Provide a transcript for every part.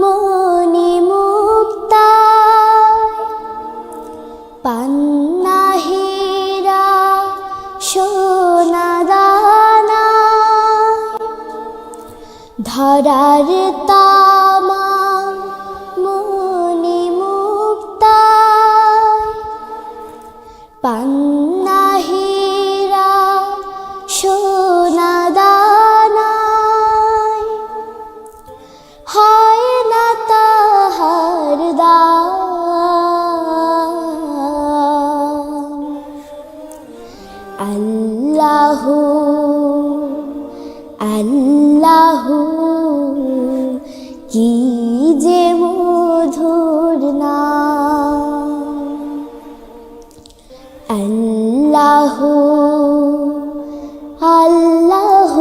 মনি মুক্তা পান্না সোনা দানা ধরার তামাম মনি মুক্তা পান্না হীরা আল্লাহ আল্লাহ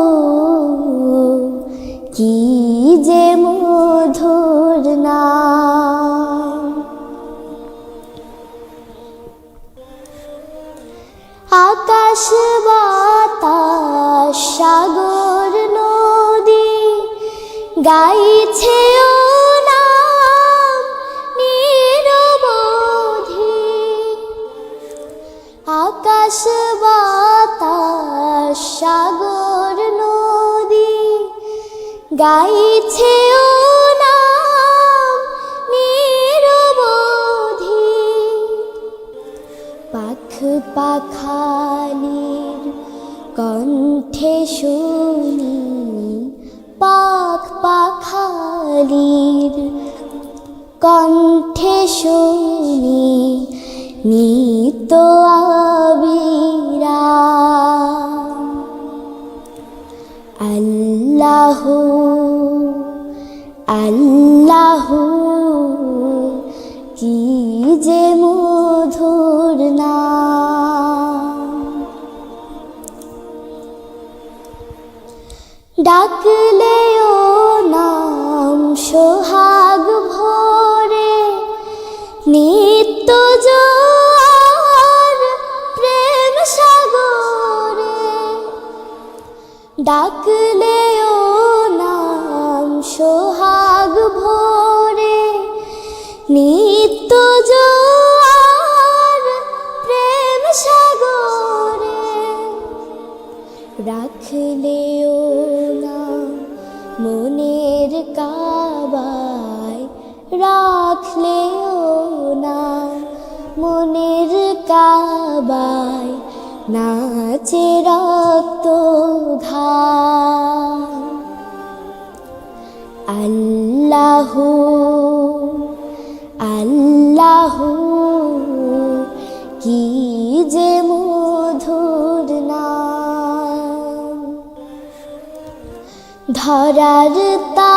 কি যে মধুর নাম। আকাশ বাতাস সাগর নদী গাইছে ও আকাশ বাতাস, সাগর, নদী। গাইছে ও নাম নিরবধি। পাখ পাখালির কণ্ঠে শুনি পাখ পাখালির কণ্ঠে শুনি নিত আবিরা আল্লাহ আল্লাহ কি যে মধুর না ডাকলে ডাকলে ও নাম সোহাগ ভরে। নিত্য জোয়ার প্রেম সাগরে। রাখলে ও নাম মনের কাবায়। রাখলে ও নাম মনের কাবায়। নাচে রক্ত ঘাম। আল্লাহ আল্লাহ কি যে মধুর নাম। ধরার তামাম